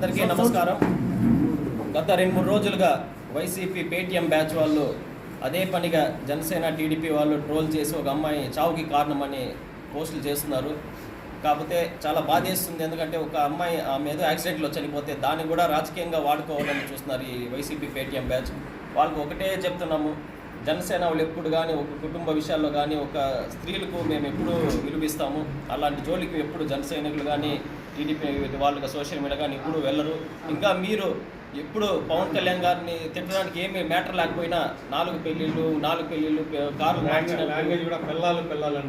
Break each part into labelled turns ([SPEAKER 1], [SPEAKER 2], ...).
[SPEAKER 1] అందరికీ నమస్కారం. గత రెండు మూడు రోజులుగా వైసీపీ పేటీఎం బ్యాచ్ వాళ్ళు అదే పనిగా జనసేన టీడీపీ వాళ్ళు ట్రోల్ చేసి ఒక అమ్మాయి చావుకి కారణమని పోస్టులు చేస్తున్నారు. కాకపోతే చాలా బాధేస్తుంది. ఎందుకంటే ఒక అమ్మాయి ఆమె ఏదో యాక్సిడెంట్లో చనిపోతే దాన్ని కూడా రాజకీయంగా వాడుకోవాలని చూస్తున్నారు ఈ వైసీపీ పేటీఎం బ్యాచ్. వాళ్ళకు ఒకటే చెప్తున్నాము. జనసేన వాళ్ళు ఎప్పుడు కానీ ఒక కుటుంబ విషయాల్లో కానీ ఒక స్త్రీలకు మేము ఎప్పుడు విలువిస్తాము. అలాంటి జోలికి ఎప్పుడు జనసైనికులు కానీ టీడీపీ వాళ్ళకి సోషల్ మీడియా కానీ ఎప్పుడు వెళ్ళరు. ఇంకా మీరు ఎప్పుడు పవన్ కళ్యాణ్ గారిని తిట్టడానికి ఏమి మ్యాటర్ లేకపోయినా నాలుగు పెళ్ళిళ్ళు నాలుగు పెళ్ళిళ్ళు కార్లు మార్చినట్టు
[SPEAKER 2] లాంగ్వేజ్ కూడా పిల్లలు పిల్లలు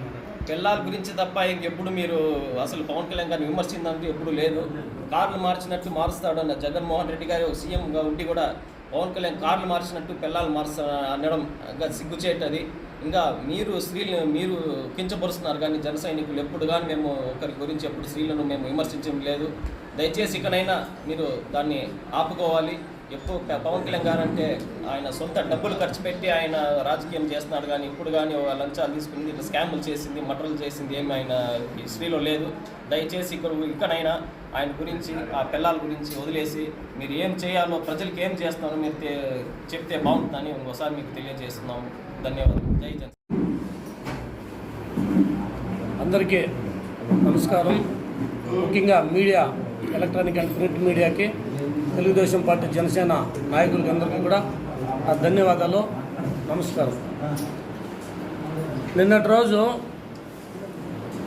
[SPEAKER 1] పిల్లల గురించి తప్ప ఇంకెప్పుడు మీరు అసలు పవన్ కళ్యాణ్ గారిని విమర్శిందంటూ ఎప్పుడు లేదు. కార్లు మార్చినట్టు మారుస్తాడన్న జగన్మోహన్ రెడ్డి గారు సీఎంగా ఉండి కూడా పవన్ కళ్యాణ్ కార్లు మార్చినట్టు పిల్లలు మార్చ అనడం సిగ్గుచేటది. ఇంకా మీరు స్త్రీలు మీరు కించపరుస్తున్నారు కానీ జన సైనికులు ఎప్పుడు కానీ మేము ఒకరి గురించి ఎప్పుడు స్త్రీలను మేము విమర్శించడం లేదు. దయచేసి ఇకనైనా మీరు దాన్ని ఆపుకోవాలి. ఎప్పుడు పవన్ కళ్యాణ్ గారు అంటే ఆయన సొంత డబ్బులు ఖర్చు పెట్టి ఆయన రాజకీయం చేస్తున్నాడు కానీ ఇప్పుడు కానీ ఒక లంచాలు తీసుకుంది ఇట్లా స్కాములు చేసింది మటర్లు చేసింది ఏమి ఆయన హిస్టరీలో లేదు. దయచేసి ఇక్కడ ఇక్కడైనా ఆయన గురించి ఆ పిల్లల గురించి వదిలేసి మీరు ఏం చేయాలో ప్రజలకు ఏం చేస్తున్నారో మీరు చెప్తే బాగుంటుందని ఒకసారి మీకు తెలియజేస్తున్నాము. ధన్యవాదాలు. జై జన్
[SPEAKER 3] అందరికీ నమస్కారం. ముఖ్యంగా మీడియా ఎలక్ట్రానిక్ అండ్ ప్రింట్ మీడియాకి తెలుగుదేశం పార్టీ జనసేన నాయకులకి అందరికీ కూడా ఆ ధన్యవాదాలు. నమస్కారం. నిన్నటి రోజు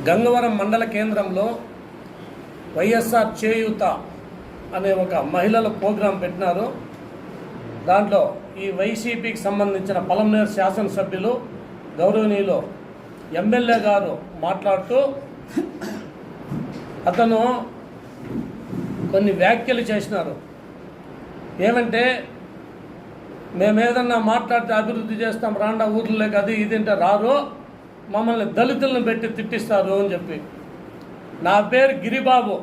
[SPEAKER 3] గంగవరం మండల కేంద్రంలో వైఎస్ఆర్ చేయూత అనే ఒక మహిళల ప్రోగ్రాం పెట్టినారు. దాంట్లో ఈ వైసీపీకి సంబంధించిన పలమనేరు శాసనసభ్యులు గౌరవనీయులు ఎమ్మెల్యే గారు మాట్లాడుతూ అతను కొన్ని వ్యాఖ్యలు చేసినారు. ఏమంటే మేము ఏదన్నా మాట్లాడితే అభివృద్ధి చేస్తాం రాండా ఊర్లోకి అది ఇది రారు మమ్మల్ని దళితులను పెట్టి తిట్టిస్తారు అని చెప్పి. నా పేరు గిరిబాబు.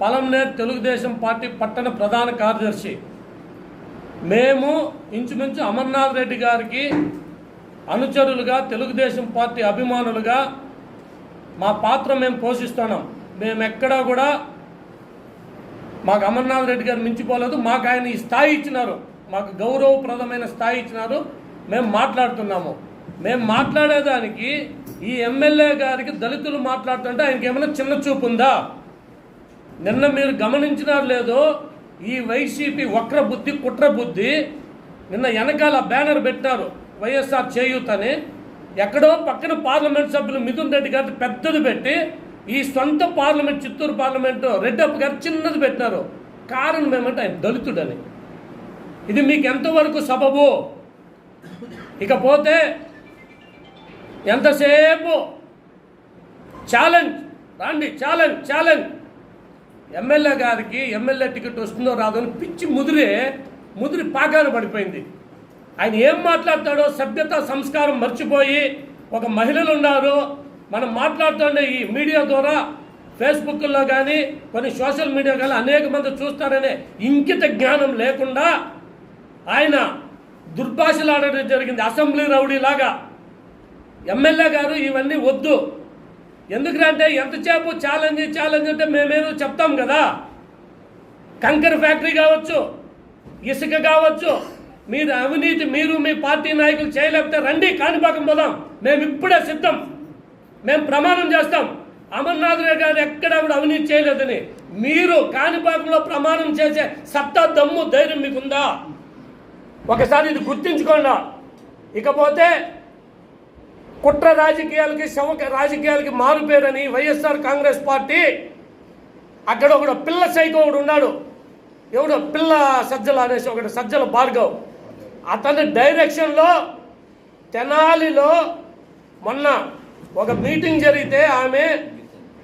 [SPEAKER 3] పలంనేర్ తెలుగుదేశం పార్టీ పట్టణ ప్రధాన కార్యదర్శి. మేము ఇంచుమించు అమర్నాథ్ రెడ్డి గారికి అనుచరులుగా తెలుగుదేశం పార్టీ అభిమానులుగా మా పాత్ర మేము పోషిస్తున్నాం. మేము ఎక్కడా కూడా మాకు అమర్నాథ్ రెడ్డి గారు మించిపోలేదు. మాకు ఆయన ఈ స్థాయి ఇచ్చినారు. మాకు గౌరవప్రదమైన స్థాయి ఇచ్చినారు. మేము మాట్లాడుతున్నాము. మేము మాట్లాడేదానికి ఈ ఎమ్మెల్యే గారికి దళితులు మాట్లాడుతుంటే ఆయనకి ఏమైనా చిన్న చూపు ఉందా? నిన్న మీరు గమనించినారు లేదో ఈ వైసీపీ వక్ర బుద్ధి కుట్ర బుద్ధి నిన్న వెనకాల బ్యానర్ పెట్టారు వైఎస్ఆర్ చేయూత్ అని ఎక్కడో పక్కన పార్లమెంట్ సభ్యులు మిథున్ రెడ్డి గారి పెద్దది పెట్టి ఈ సొంత పార్లమెంట్ చిత్తూరు పార్లమెంటు రెడ్డప్ప గారు చిన్నది పెట్టినారు. కారణం ఏమంటే ఆయన దళితుడని. ఇది మీకు ఎంతవరకు సబబు? ఇకపోతే ఎంతసేపు? ఛాలెంజ్ రండి ఛాలెంజ్ ఛాలెంజ్. ఎమ్మెల్యే గారికి ఎమ్మెల్యే టికెట్ వస్తుందో రాదో అని పిచ్చి ముదిరి ముదిరి పాకాన పడిపోయింది. ఆయన ఏం మాట్లాడతాడో సభ్యత సంస్కారం మర్చిపోయి ఒక మహిళలు ఉన్నారు మనం మాట్లాడుతుండే ఈ మీడియా ద్వారా ఫేస్బుక్లో కానీ కొన్ని సోషల్ మీడియా కానీ అనేక మంది చూస్తారనే ఇంకిత జ్ఞానం లేకుండా ఆయన దుర్భాషలాడడం జరిగింది. అసెంబ్లీ రౌడీలాగా. ఎమ్మెల్యే గారు ఇవన్నీ వద్దు. ఎందుకంటే ఎంతసేపు ఛాలెంజ్ ఛాలెంజ్ అంటే మేమేదో చెప్తాం కదా. కంకర ఫ్యాక్టరీ కావచ్చు ఇసుక కావచ్చు మీరు అవినీతి మీరు మీ పార్టీ నాయకులు చేయలేకపోతే రండి కాణిపాకం పోదాం. మేము ఇప్పుడే సిద్ధం. మేము ప్రమాణం చేస్తాం. అమర్నాథ్ గారు ఎక్కడ కూడా అవినీతి చేయలేదని. మీరు కాణిపాకంలో ప్రమాణం చేసే సత్తా దమ్ము ధైర్యం మీకుందా? ఒకసారి ఇది గుర్తించుకోండి. ఇకపోతే కుట్ర రాజకీయాలకి శవక రాజకీయాలకి మారుపేరని వైఎస్ఆర్ కాంగ్రెస్ పార్టీ అక్కడ ఒకడు పిల్ల సైకో ఒకడు ఉన్నాడు. ఎవడో పిల్ల సజ్జల అనేసి ఒకటి సజ్జల భార్గవ్. అతని డైరెక్షన్లో తెనాలిలో మొన్న ఒక మీటింగ్ జరిగితే ఆమె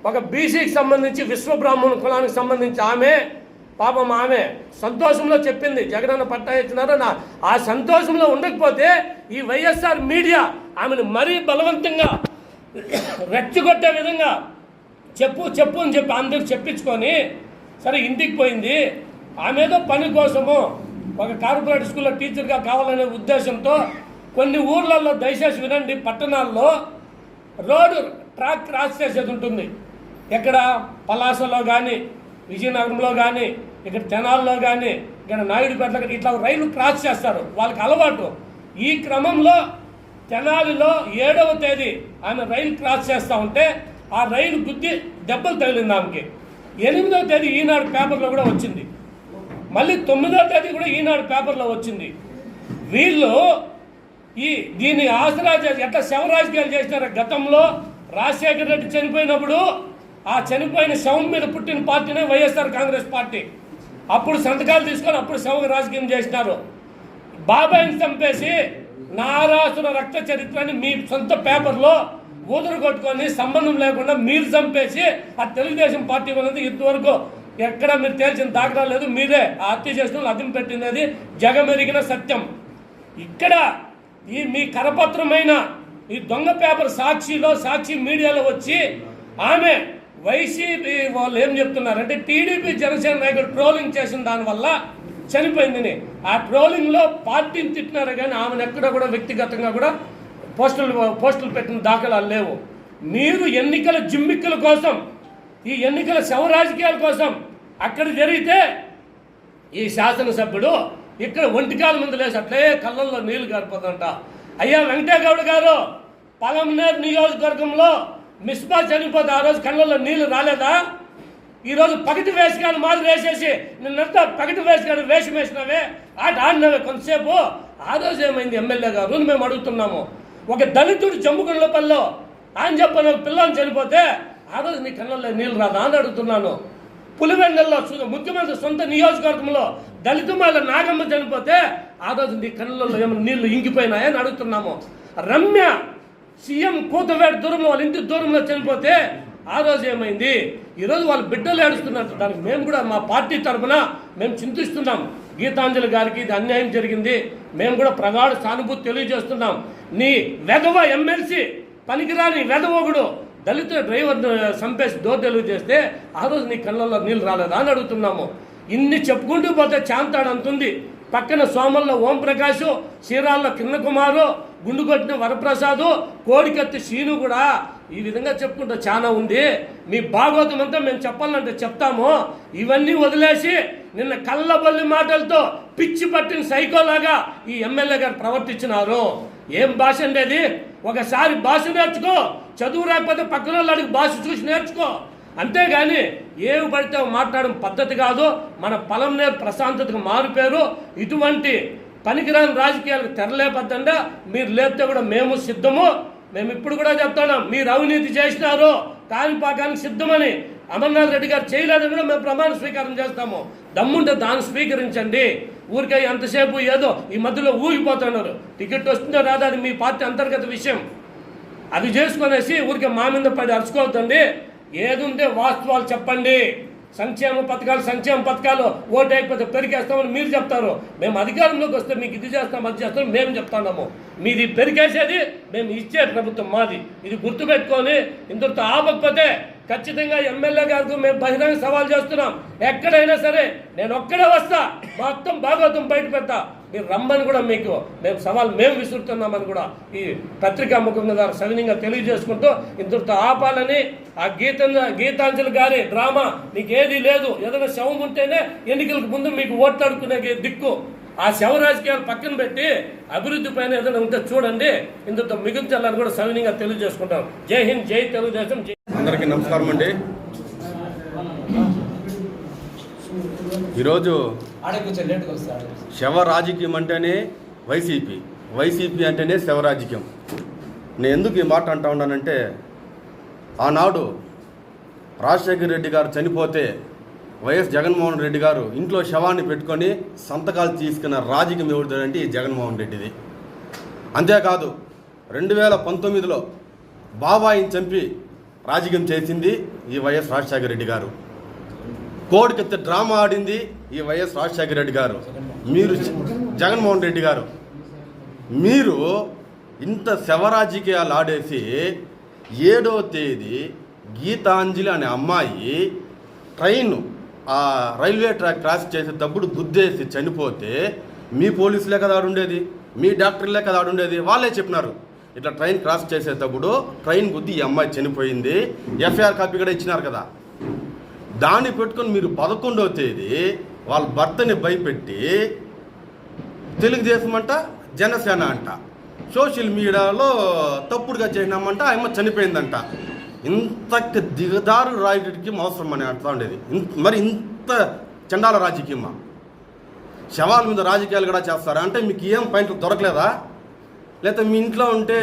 [SPEAKER 3] ఒక బీసీకి సంబంధించి విశ్వబ్రాహ్మణ కులానికి సంబంధించి ఆమె పాపం ఆమె సంతోషంలో చెప్పింది. జగనన్న పట్టా ఇచ్చినారు. నా ఆ సంతోషంలో ఉండకపోతే ఈ వైఎస్ఆర్ మీడియా ఆమెను మరీ బలవంతంగా రెచ్చగొట్టే విధంగా చెప్పు చెప్పు అని చెప్పి అందరికి చెప్పించుకొని సరే ఇంటికి పోయింది. ఆమె ఏదో పని కోసము ఒక కార్పొరేట్ స్కూల్లో టీచర్గా కావాలనే ఉద్దేశంతో కొన్ని ఊర్లలో దయచేసి వినండి పట్టణాల్లో రోడ్డు ట్రాక్ క్రాస్ చేసేది ఉంటుంది. ఎక్కడ పలాసలో కానీ విజయనగరంలో కానీ ఇక్కడ తెనాల్లో కానీ ఇక్కడ నాయుడుపేటలో కానీ ఇట్లా రైలు క్రాస్ చేస్తారు. వాళ్ళకి అలవాటు. ఈ క్రమంలో తెనాలిలో ఏడవ తేదీ ఆమె రైలు క్రాస్ చేస్తూ ఉంటే ఆ రైలు గుద్ది దెబ్బలు తగిలింది ఆమెకి. ఎనిమిదవ తేదీ ఈనాడు పేపర్లో కూడా వచ్చింది. మళ్ళీ తొమ్మిదవ తేదీ కూడా ఈనాడు పేపర్లో వచ్చింది. వీళ్ళు ఈ దీన్ని ఆసరా చేసి ఎట్లా శవ రాజకీయాలు చేసినారు గతంలో రాజశేఖర రెడ్డి చనిపోయినప్పుడు ఆ చనిపోయిన శవం మీద పుట్టిన పార్టీనే వైఎస్ఆర్ కాంగ్రెస్ పార్టీ. అప్పుడు సంతకాలు తీసుకొని అప్పుడు శవ రాజకీయం చేసినారు. బాబాయిని చంపేసి నారాసుల రక్త చరిత్రని మీ సొంత పేపర్లో ఊదురు కొట్టుకొని సంబంధం లేకుండా మీరు చంపేసి ఆ తెలుగుదేశం పార్టీ ఉన్నది ఇంతవరకు ఎక్కడ మీరు తేల్చిన దాఖలా లేదు. మీరే ఆ హత్య చేసిన వాళ్ళు పెట్టినది జగమెరిగిన సత్యం. ఇక్కడ ఈ మీ కరపత్రమైన ఈ దొంగ పేపర్ సాక్షిలో సాక్షి మీడియాలో వచ్చి ఆమె వైసీపీ వాళ్ళు ఏం చెప్తున్నారంటే టీడీపీ జనసేన నాయకుడు ట్రోలింగ్ చేసిన దానివల్ల చనిపోయిందని. ఆ ట్రోలింగ్లో పార్టీని తిట్టినారు కానీ ఆమెను ఎక్కడ కూడా వ్యక్తిగతంగా కూడా పోస్టులు పోస్టులు పెట్టిన దాఖలాలు లేవు. మీరు ఎన్నికల జిమ్మిక్కుల కోసం ఈ ఎన్నికల శవ రాజకీయాల కోసం అక్కడ జరిగితే ఈ శాసనసభ్యుడు ఇక్కడ ఒంటికాల ముందు లేచి అట్లే కళ్ళల్లో నీళ్ళు గారిపోతుంట. అయ్యా వెంకటేగౌడ్ గారు పలమనేరు నియోజకవర్గంలో మిస్బా చనిపోతే ఆ రోజు కళ్ళల్లో నీళ్ళు రాలేదా? ఈరోజు పగటి వేసుకాని మాదిరి వేసేసి నిన్నంతా పగటి వేసుకాని వేషం వేసినావే ఆట ఆడినవే కొంతసేపు. ఆ రోజు ఏమైంది ఎమ్మెల్యే గారు? మేము అడుగుతున్నాము. ఒక దళితుడు లోపల్లో ఆయన చెప్పని ఒక పిల్లని చనిపోతే ఆ రోజు నీ కళ్ళల్లో నీళ్ళు రాదా అని అడుగుతున్నాను. పులివెండల్లో ముఖ్యమంత్రి సొంత నియోజకవర్గంలో దళిత మహిళ నాగమ్మ చనిపోతే ఆ రోజు నీ కళ్ళల్లో ఏమైనా నీళ్ళు ఇంకిపోయినాయని అడుగుతున్నాము. రమ్య సీఎం కూతవేడు దూరంలో వాళ్ళ ఇంటి దూరంలో చనిపోతే ఆ రోజు ఏమైంది? ఈరోజు వాళ్ళ బిడ్డలు ఏడుస్తున్నారు. దానికి మేము కూడా మా పార్టీ తరఫున మేము చింతిస్తున్నాం. గీతాంజలి గారికి ఇది అన్యాయం జరిగింది. మేము కూడా ప్రగాఢ సానుభూతి తెలియజేస్తున్నాం. నీ వెధవ ఎమ్మెల్సీ పనికిరాని వెధవగుడు దళిత డ్రైవర్ చంపేసి డోర్ డెలివరీ చేస్తే ఆ రోజు నీ కళ్ళల్లో నీళ్ళు రాలేదా అని అడుగుతున్నాము. ఇన్ని చెప్పుకుంటూ పోతే చాంతాడు అంతుంది. పక్కన సోమల్లో ఓం ప్రకాష్ చీరాల్లో గుండు కొట్టిన వరప్రసాదు కోడికత్తి శీను కూడా ఈ విధంగా చెప్పుకుంటే చాలా ఉంది. మీ భాగవతం అంతా మేము చెప్పాలంటే చెప్తాము. ఇవన్నీ వదిలేసి నిన్న కళ్ళబల్లి మాటలతో పిచ్చి పట్టిన సైకోలాగా ఈ ఎమ్మెల్యే గారు ప్రవర్తించినారు. ఏం భాష ఉండేది ఒకసారి భాష నేర్చుకో చదువు రాకపోతే పక్కన వాళ్ళు అడిగి భాష చూసి నేర్చుకో. అంతేగాని ఏవి పడితే మాట్లాడడం పద్ధతి కాదు. మన పొలం నేర్ ప్రశాంతతకు మారిపోయారు ఇటువంటి పనికిరాని రాజకీయాలకు తెరలేపద్దండా మీరు లేపితే కూడా మేము సిద్ధము. మేము ఇప్పుడు కూడా చెప్తున్నాం మీరు అవినీతి చేసినారు. కాణిపాకానికి సిద్ధమని అమర్నాథ్ రెడ్డి గారు చేయలేదని కూడా మేము ప్రమాణ స్వీకారం చేస్తాము. దమ్ముంటే దాన్ని స్వీకరించండి. ఊరికే ఎంతసేపు ఏదో ఈ మధ్యలో ఊగిపోతున్నారు. టికెట్ వస్తుందో రాదా అది మీ పార్టీ అంతర్గత విషయం. అది చేసుకునేసి ఊరికే మా మీద పడి అరుచుకోవద్దండి. ఏది వాస్తవాలు చెప్పండి. సంక్షేమ పథకాలు సంక్షేమ పథకాలు ఓటు అయిపోతే పెరిగేస్తామని మీరు చెప్తారు. మేము అధికారంలోకి వస్తే మీకు ఇది చేస్తాం అది చేస్తాం మేము చెప్తున్నాము. మీది పెరిగేసేది మేము ఇచ్చే ప్రభుత్వం మాది. ఇది గుర్తుపెట్టుకొని ఇంతటితో ఆపకపోతే ఖచ్చితంగా ఎమ్మెల్యే గారికి మేము బహిరంగ సవాల్ చేస్తున్నాం. ఎక్కడైనా సరే నేను ఒక్కడే వస్తా మొత్తం భాగవతం బయట పెడతా. మీరు రమ్మని కూడా మీకు మేము సవాల్ మేము విసురుతున్నామని కూడా ఈ పత్రికా ముఖం ద్వారా సవినీయంగా తెలియజేసుకుంటూ ఇంతటితో ఆపాలని ఆ గీత గీతాంజలి గారి డ్రామా నీకు ఏది లేదు. ఏదైనా శవం ఉంటేనే ఎన్నికలకు ముందు మీకు ఓట్లాడుకునే దిక్కు. ఆ శవ రాజకీయాలు పక్కన పెట్టి అభివృద్ధి పైన ఏదైనా ఉంటే చూడండి. ఇంతతో మిగుల్చాలని కూడా సవినీయంగా తెలియజేసుకుంటాం. జై హింద్ జై తెలుగుదేశం జై
[SPEAKER 4] అందరికీ నమస్కారం అండి. ఈరోజు శవ రాజకీయం అంటేనే వైసీపీ. వైసీపీ అంటేనే శవ రాజకీయం నేను ఎందుకు ఈ మాట అంటా ఉన్నానంటే ఆనాడు రాజశేఖర రెడ్డి గారు చనిపోతే వైఎస్ జగన్మోహన్ రెడ్డి గారు ఇంట్లో శవాన్ని పెట్టుకొని సంతకాలు తీసుకున్న రాజకీయం ఎవరిదంటే ఈ జగన్మోహన్ రెడ్డిది. అంతేకాదు రెండు వేల పంతొమ్మిదిలో బాబాయిని చంపి రాజకీయం చేసింది ఈ వైఎస్ రాజశేఖర రెడ్డి గారు. కోడికెత్త డ్రామా ఆడింది ఈ వైఎస్ రాజశేఖర రెడ్డి గారు. మీరు జగన్మోహన్ రెడ్డి గారు మీరు ఇంత శవరాజకీయాలు ఆడేసి ఏడో తేదీ గీతాంజలి అనే అమ్మాయి ట్రైన్ ఆ రైల్వే ట్రాక్ క్రాస్ చేసేటప్పుడు గుద్దేసి చనిపోతే మీ పోలీసులే కదా ఆడుండేది మీ డాక్టర్లే కదా ఆడుండేది వాళ్ళే చెప్పినారు. ఇట్లా ట్రైన్ క్రాస్ చేసేటప్పుడు ట్రైన్ గుద్ది ఈ అమ్మాయి చనిపోయింది ఎఫ్ఐఆర్ కాపీ కూడా ఇచ్చినారు కదా. దాన్ని పెట్టుకొని మీరు పదకొండవ తేదీ వాళ్ళ భర్తని భయపెట్టి తెలుగుదేశం అంట జనసేన అంట సోషల్ మీడియాలో తప్పుడుగా చేసినామంట ఆయమ్మ చనిపోయిందంట. ఇంత దిగదారు రాజకీయం అవసరం అని అంటా ఉండేది. మరి ఇంత చండాల రాజకీయమా? శవాల మీద రాజకీయాలు కూడా చేస్తారా? అంటే మీకు ఏం పాయింట్లు దొరకలేదా? లేకపోతే మీ ఇంట్లో ఉంటే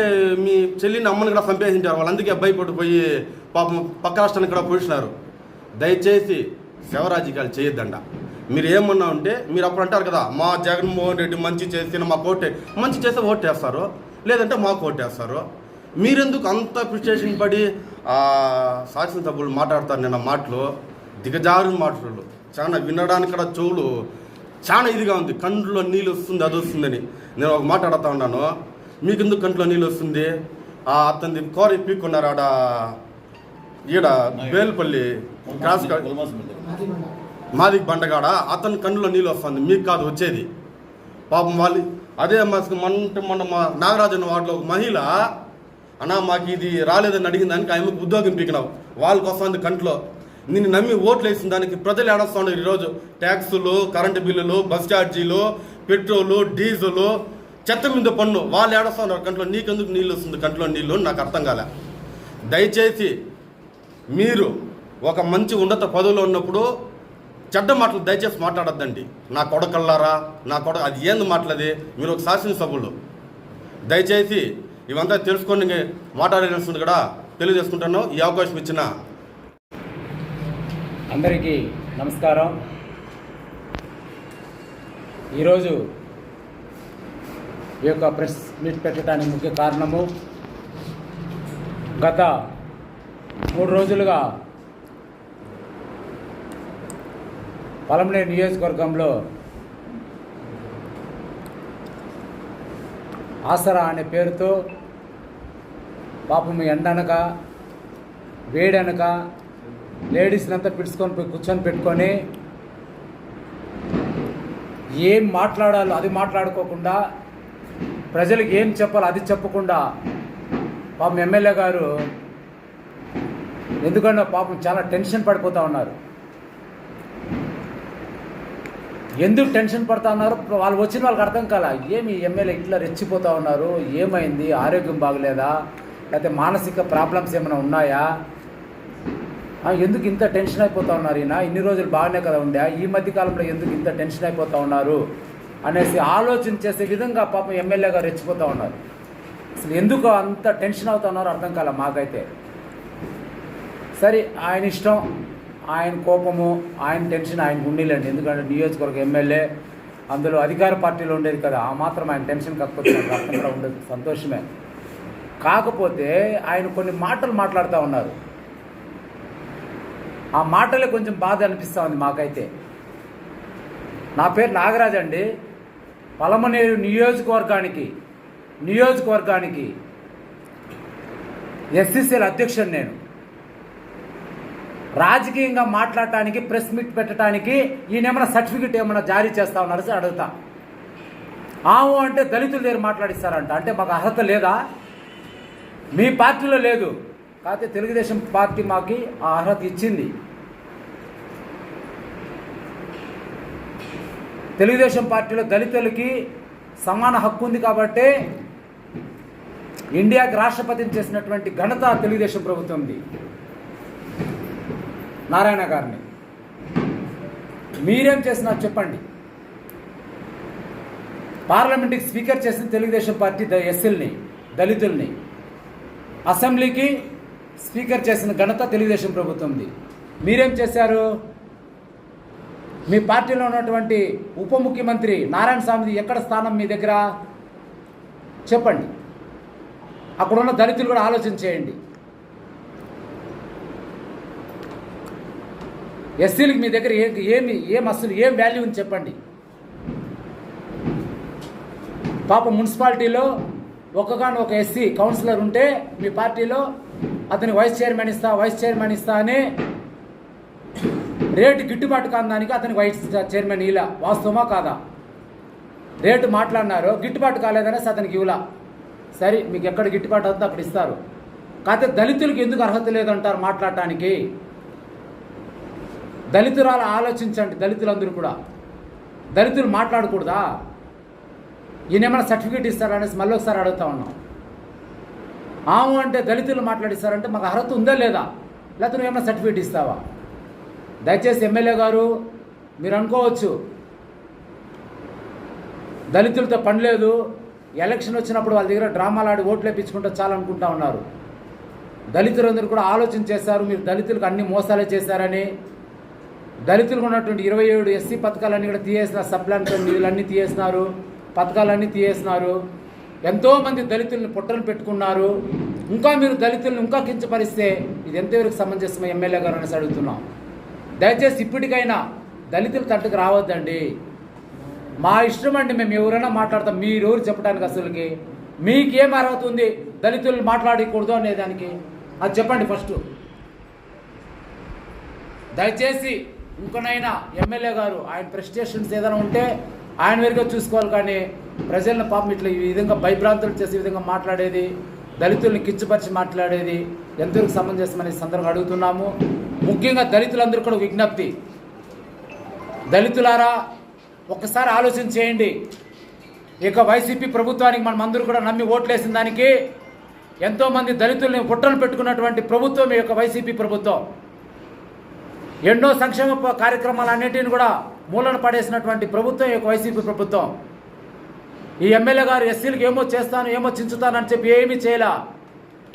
[SPEAKER 4] మీ చెల్లిని అమ్మని కూడా చంపేసింటారు. వాళ్ళు అందుకే భయపడిపోయి పాపం పక్క రాష్ట్రానికి కూడా పోయినారు దయచేసి శవ రాజకీయాలు చేయొద్దండ మీరు ఏమన్నా ఉంటే మీరు అప్పుడు అంటారు కదా మా జగన్మోహన్ రెడ్డి మంచి చేసిన మాకు ఓటే మంచి చేస్తే ఓటు వేస్తారు లేదంటే మాకు ఓటు వేస్తారు. మీరెందుకు అంత అప్రిషియేషన్ పడి శాసనసభ్యులు మాట్లాడతారు నిన్న మాటలు దిగజారు మాటలు. చాలా వినడానికి కూడా చెవులు చాలా ఇదిగా ఉంది. కంట్లో నీళ్ళు వస్తుంది అది వస్తుందని. నేను ఒక మాట అడుగుతా ఉన్నాను. మీకు ఎందుకు కంట్లో నీళ్ళు వస్తుంది? ఆ అతనిది కోరి పీక్కున్నారు ఆడ ఈడ బేల్పల్లి క్రాస్ మాది బండగాడ అతని కన్నులో నీళ్ళు వస్తుంది. మీకు కాదు వచ్చేది. పాపం వాళ్ళు అదే మాకు మొన్న మొన్న మా నాగరాజన్ వార్డులో ఒక మహిళ అన్నా మాకు ఇది రాలేదని అడిగిన దానికి ఆమెకు ఉద్యోగం పీకినావు. వాళ్ళకి వస్తుంది కంట్లో. నిన్ను నమ్మి ఓట్లు వేసిన దానికి ప్రజలు ఏడొస్తున్నారు ఈరోజు. ట్యాక్సులు కరెంటు బిల్లులు బస్ ఛార్జీలు పెట్రోలు డీజిల్ చెత్త మీద పన్ను. వాళ్ళు ఏడొస్తున్నారు కంట్లో. నీకెందుకు నీళ్ళు వస్తుంది? కంట్లో నీళ్ళు? నాకు అర్థం కాలే. దయచేసి మీరు ఒక మంచి ఉన్నత పదవిలో ఉన్నప్పుడు చెడ్డ మాటలు దయచేసి మాట్లాడొద్దండి. నా కొడకల్లారా? నా కొడ అది ఏంది మాట్లాది మీరు ఒక శాసనసభ్యులు. దయచేసి ఇవంతా తెలుసుకొని మాట్లాడాల్సింది కూడా తెలియజేసుకుంటాను ఈ అవకాశం ఇచ్చిన
[SPEAKER 5] అందరికీ నమస్కారం. ఈరోజు ఈ యొక్క ప్రెస్ మీట్ పెట్టడానికి ముఖ్య కారణము గత మూడు రోజులుగా పలమనేరు నియోజకవర్గంలో ఆసరా అనే పేరుతో పాపం ఎండనక వేడనక లేడీస్ని అంతా పిలుచుకొని కూర్చొని పెట్టుకొని ఏం మాట్లాడాలో అది మాట్లాడుకోకుండా ప్రజలకు ఏం చెప్పాలో అది చెప్పకుండా పాపం ఎమ్మెల్యే గారు ఎందుకంటే పాపం చాలా టెన్షన్ పడిపోతూ ఉన్నారు. ఎందుకు టెన్షన్ పడతా ఉన్నారు? వాళ్ళు వచ్చిన వాళ్ళకి అర్థం కాల ఏమి ఎమ్మెల్యే ఇట్లా రెచ్చిపోతూ ఉన్నారు? ఏమైంది? ఆరోగ్యం బాగలేదా? లేకపోతే మానసిక ప్రాబ్లమ్స్ ఏమైనా ఉన్నాయా? ఎందుకు ఇంత టెన్షన్ అయిపోతూ ఉన్నారు ఈయన? ఇన్ని రోజులు బాగానే కదా ఉండే ఈ మధ్య కాలంలో ఎందుకు ఇంత టెన్షన్ అయిపోతూ ఉన్నారు? అనేసి ఆలోచన చేసే విధంగా పాపం ఎమ్మెల్యే గారు రెచ్చిపోతూ ఉన్నారు. అసలు ఎందుకు అంత టెన్షన్ అవుతా ఉన్నారో అర్థం కాల మాకైతే? సరే ఆయన ఇష్టం ఆయన కోపము ఆయన టెన్షన్ ఆయన ఉండిలేండి ఎందుకంటే నియోజకవర్గ ఎమ్మెల్యే అందులో అధికార పార్టీలో ఉండేది కదా ఆ మాత్రం ఆయన టెన్షన్ కాకపోతే నాకు అర్థం కూడా ఉండదు సంతోషమే. కాకపోతే ఆయన కొన్ని మాటలు మాట్లాడుతూ ఉన్నారు. ఆ మాటలే కొంచెం బాధ అనిపిస్తూ ఉంది మాకైతే. నా పేరు నాగరాజ్ అండి. పలమనేరు నియోజకవర్గానికి నియోజకవర్గానికి ఎస్సీసీల అధ్యక్షుడు నేను. రాజకీయంగా మాట్లాడటానికి ప్రెస్ మీట్ పెట్టడానికి ఈయన ఏమైనా సర్టిఫికెట్ ఏమైనా జారీ చేస్తా ఉన్నారు సార్? అడుగుతా. ఆవు అంటే దళితుల దగ్గర మాట్లాడిస్తారంట. అంటే మాకు అర్హత లేదా? మీ పార్టీలో లేదు. కాకపోతే తెలుగుదేశం పార్టీ మాకి ఆ అర్హత ఇచ్చింది. తెలుగుదేశం పార్టీలో దళితులకి సమాన హక్కు ఉంది కాబట్టి ఇండియాకి రాష్ట్రపతిని చేసినటువంటి ఘనత తెలుగుదేశం ప్రభుత్వంది. నారాయణ గారిని. మీరేం చేసినారు చెప్పండి. పార్లమెంట్కి స్పీకర్ చేసిన తెలుగుదేశం పార్టీ ద ఎస్ఎల్ని దళితుల్ని. అసెంబ్లీకి స్పీకర్ చేసిన ఘనత తెలుగుదేశం ప్రభుత్వంది. మీరేం చేశారు? మీ పార్టీలో ఉన్నటువంటి ఉప ముఖ్యమంత్రి నారాయణ స్వామిది ఎక్కడ స్థానం మీ దగ్గర? చెప్పండి. అక్కడున్న దళితులు కూడా ఆలోచన చేయండి. ఎస్సీలకు మీ దగ్గర ఏ ఏమి ఏం అసలు ఏం వాల్యూ ఉంది చెప్పండి? పాప మున్సిపాలిటీలో ఒక్కగాను ఒక ఎస్సీ కౌన్సిలర్ ఉంటే మీ పార్టీలో అతని వైస్ చైర్మన్ ఇస్తా వైస్ చైర్మన్ ఇస్తా అని రేటు గిట్టుబాటు కాదానికి అతని అతనికి వైస్ చైర్మన్ ఇలా వాస్తవమా కాదా? రేటు మాట్లాడినారు గిట్టుబాటు కాలేదనేసి అతనికి ఇవ్వలా. సరే మీకు ఎక్కడ గిట్టుబాటు అవుతుందో అక్కడ ఇస్తారు. కాకపోతే దళితులకు ఎందుకు అర్హత లేదంటారు మాట్లాడటానికి? దళితురాలు ఆలోచించండి దళితులందరూ కూడా. దళితులు మాట్లాడకూడదా? ఈయనేమైనా సర్టిఫికేట్ ఇస్తారా అనేసి మళ్ళీ ఒకసారి అడుగుతా ఉన్నాం. ఆము అంటే దళితులు మాట్లాడిస్తారంటే మాకు అర్హత ఉందా లేదా? లేకపోతే నువ్వు ఏమైనా సర్టిఫికేట్ ఇస్తావా? దయచేసి ఎమ్మెల్యే గారు మీరు అనుకోవచ్చు. దళితులతో పని లేదు. ఎలక్షన్ వచ్చినప్పుడు వాళ్ళ దగ్గర డ్రామాలు ఆడి ఓట్లు వేయించుకుంటే చాలనుకుంటా ఉన్నారు. దళితులందరూ కూడా ఆలోచన చేశారు మీరు దళితులకు అన్ని మోసాలే చేశారని. దళితులకు ఉన్నటువంటి ఇరవై ఏడు ఎస్సీ పథకాలన్నీ కూడా తీయేసినారు సప్లాన్ నిధులన్నీ తీయేసినారు పథకాలన్నీ తీయేసినారు ఎంతోమంది దళితుల్ని పుట్టలు పెట్టుకున్నారు. ఇంకా మీరు దళితులను ఇంకా కించపరిస్తే ఇది ఎంతవరకు సమంజసం ఎమ్మెల్యే గారు అనేసి అడుగుతున్నాం. దయచేసి ఇప్పటికైనా దళితుల తట్టుకు రావద్దండి. మా ఇష్టం అండి మేము ఎవరైనా మాట్లాడతాం. మీరు ఎవరు చెప్పడానికి అసలుకి. మీకేం అర్హత ఉంది? దళితులు మాట్లాడకూడదు అనేదానికి అది చెప్పండి ఫస్ట్. దయచేసి ఇంకొనైనా ఎమ్మెల్యే గారు ఆయన ప్రెస్టేషన్స్ ఏదైనా ఉంటే ఆయన వేరుగా చూసుకోవాలి కానీ ప్రజలను పాపం ఇట్లా ఈ విధంగా భయభ్రాంతులు చేసే విధంగా మాట్లాడేది దళితుల్ని కిచ్చుపరిచి మాట్లాడేది ఎంతవరకు సమంజసమనే సందర్భంగా అడుగుతున్నాము. ముఖ్యంగా దళితులందరూ కూడా విజ్ఞప్తి. దళితులారా ఒక్కసారి ఆలోచన చేయండి. ఇక వైసీపీ ప్రభుత్వానికి మనం అందరూ కూడా నమ్మి ఓట్లేసిన దానికి ఎంతోమంది దళితుల్ని పుట్టలు పెట్టుకున్నటువంటి ప్రభుత్వం ఈ యొక్క వైసీపీ ప్రభుత్వం. ఎన్నో సంక్షేమ ప- కార్యక్రమాలన్నింటిని కూడా మూలన పడేసినటువంటి ప్రభుత్వం ఈ యొక్క వైసీపీ ప్రభుత్వం. ఈ ఎమ్మెల్యే గారు ఎస్సీలకు ఏమో చేస్తాను ఏమో చించుతానని చెప్పి ఏమీ చేయలే.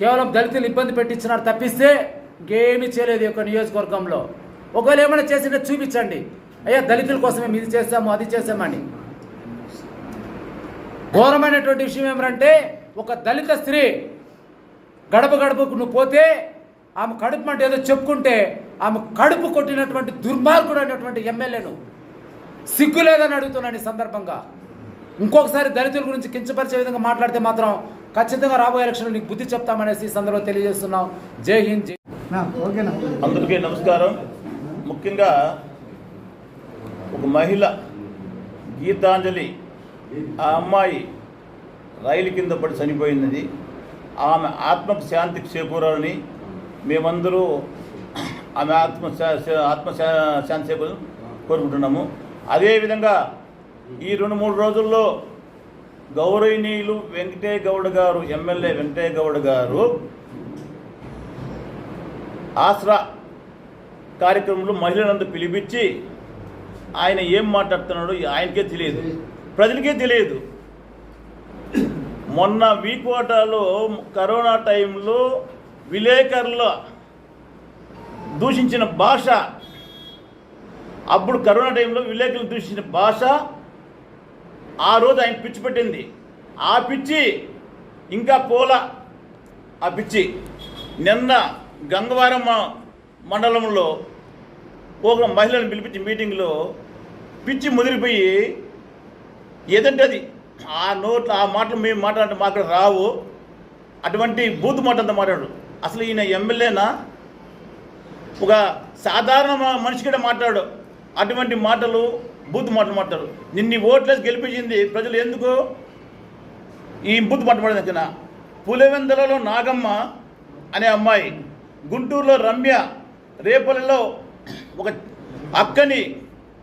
[SPEAKER 5] కేవలం దళితులు ఇబ్బంది పెట్టించినారు తప్పిస్తే ఇంకేమీ చేయలేదు ఈ యొక్క నియోజకవర్గంలో. ఒకవేళ ఏమైనా చేసింటే చూపించండి. అయ్యా దళితుల కోసమే మేము ఇది చేస్తాము అది చేసామని ఘోరమైనటువంటి విషయం ఏమిటంటే ఒక దళిత స్త్రీ గడప గడపకు నువ్వు పోతే ఆమె కడుపు మంట ఏదో చెప్పుకుంటే ఆమె కడుపు కొట్టినటువంటి దుర్మార్గుడు అనేటువంటి ఎమ్మెల్యేను సిగ్గు లేదని అడుగుతున్నాను ఈ సందర్భంగా. ఇంకొకసారి దళితుల గురించి కించపరిచే విధంగా మాట్లాడితే మాత్రం ఖచ్చితంగా రాబోయే ఎలక్షన్లో నీకు బుద్ధి చెప్తామనేసి ఈ సందర్భంలో తెలియజేస్తున్నాం. జై హింద్ జై
[SPEAKER 2] ఓకేనా
[SPEAKER 6] అందరికీ నమస్కారం. ముఖ్యంగా ఒక మహిళ గీతాంజలి ఆ అమ్మాయి రైలు కింద పడి చనిపోయినది. ఆమె ఆత్మకు శాంతికి చేకూరాలని మేమందరూ ఆమె ఆత్మ శా- ఆత్మ శా- శాంతి కోరుకుంటున్నాము. అదేవిధంగా ఈ రెండు మూడు రోజుల్లో గౌరవనీయులు వెంకటే గౌడ గారు ఎమ్మెల్యే వెంకటే గౌడ గారు ఆసరా కార్యక్రమంలో మహిళలందరూ పిలిపించి ఆయన ఏం మాట్లాడుతున్నాడో ఆయనకే తెలియదు. ప్రజలకే తెలియదు. మొన్న వీకోటాలో కరోనా టైంలో విలేకరుల దూషించిన భాష. అప్పుడు కరోనా టైంలో విలేకరులు దూషించిన భాష ఆ రోజు ఆయన పిచ్చి పెట్టింది. ఆ పిచ్చి ఇంకా పోల. ఆ పిచ్చి నిన్న గంగవారం మండలంలో ఒక మహిళను పిలిపించి మీటింగ్లో పిచ్చి ముదిరిపోయి ఏదంటే అది. ఆ నోట్లు ఆ మాటలు మేము మాట్లాడే మాకు రావు. అటువంటి బూత్ మాట అంతా మాట్లాడు. అసలు ఈయన ఎమ్మెల్యేనా? ఒక సాధారణ మనిషి కూడా మాట్లాడు. అటువంటి మాటలు బూత్ మాటలు మాట్లాడు. నిన్ను ఓట్లేసి గెలిపించింది ప్రజలు ఎందుకు? ఈ బూత్ మాట మాట్లాడిన పులివెందులలో నాగమ్మ అనే అమ్మాయి గుంటూరులో రమ్య రేపలలో ఒక అక్కని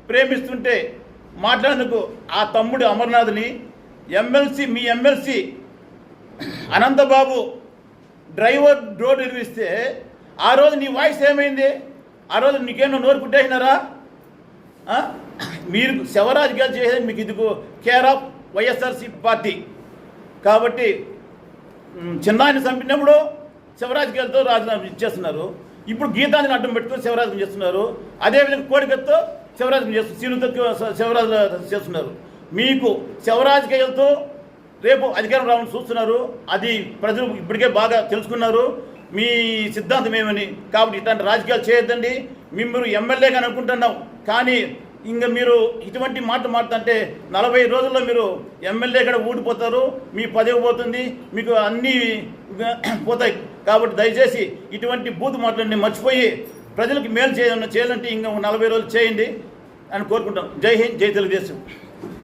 [SPEAKER 6] ప్రేమిస్తుంటే మాట్లాడేందుకు ఆ తమ్ముడు అమర్నాథ్ని ఎమ్మెల్సీ మీ ఎమ్మెల్సీ అనంతబాబు డ్రైవర్ డోర్ నిర్మిస్తే ఆ రోజు నీ వాయిస్ ఏమైంది? ఆ రోజు నీకేమో నోరు కుట్టేసినారా? మీరు శవరాజ్ గారు చేసేది మీకు ఇదిగో కేర్ ఆఫ్ వైఎస్ఆర్సీ పార్టీ. కాబట్టి చిన్నాయన చిన్నాయని చంపినప్పుడు శివరాజ్ గారితో రాజీనామా చేస్తున్నారు ఇప్పుడు గీతాంజలి అడ్డం పెట్టుకుని శివరాజు చేస్తున్నారు. అదేవిధంగా కోడికత్తో శివరాజు చేస్తున్నారు సీనుతో శివరాజు చేస్తున్నారు. మీకు శివరాజకీయాలతో రేపు అధికారం రావాలని చూస్తున్నారు. అది ప్రజలు ఇప్పటికే బాగా తెలుసుకున్నారు. మీ సిద్ధాంతం ఏమని కాబట్టి ఇట్లాంటి రాజకీయాలు చేయొద్దండి. మిమ్మల్ని ఎమ్మెల్యేగా అనుకుంటున్నాం. కానీ ఇంకా మీరు ఇటువంటి మాట మాట్లాడుతుంటే నలభై రోజుల్లో మీరు ఎమ్మెల్యే కూడా ఊడిపోతారు. మీ పదవి పోతుంది. మీకు అన్నీ పోతాయి. కాబట్టి దయచేసి ఇటువంటి బూత్ మాటలన్నీ మర్చిపోయి ప్రజలకు మేలు చేయాలన్న చేయాలంటే ఇంకా నలభై రోజులు చేయండి అని కోరుకుంటాం. జై హింద్ జై తెలుగుదేశం.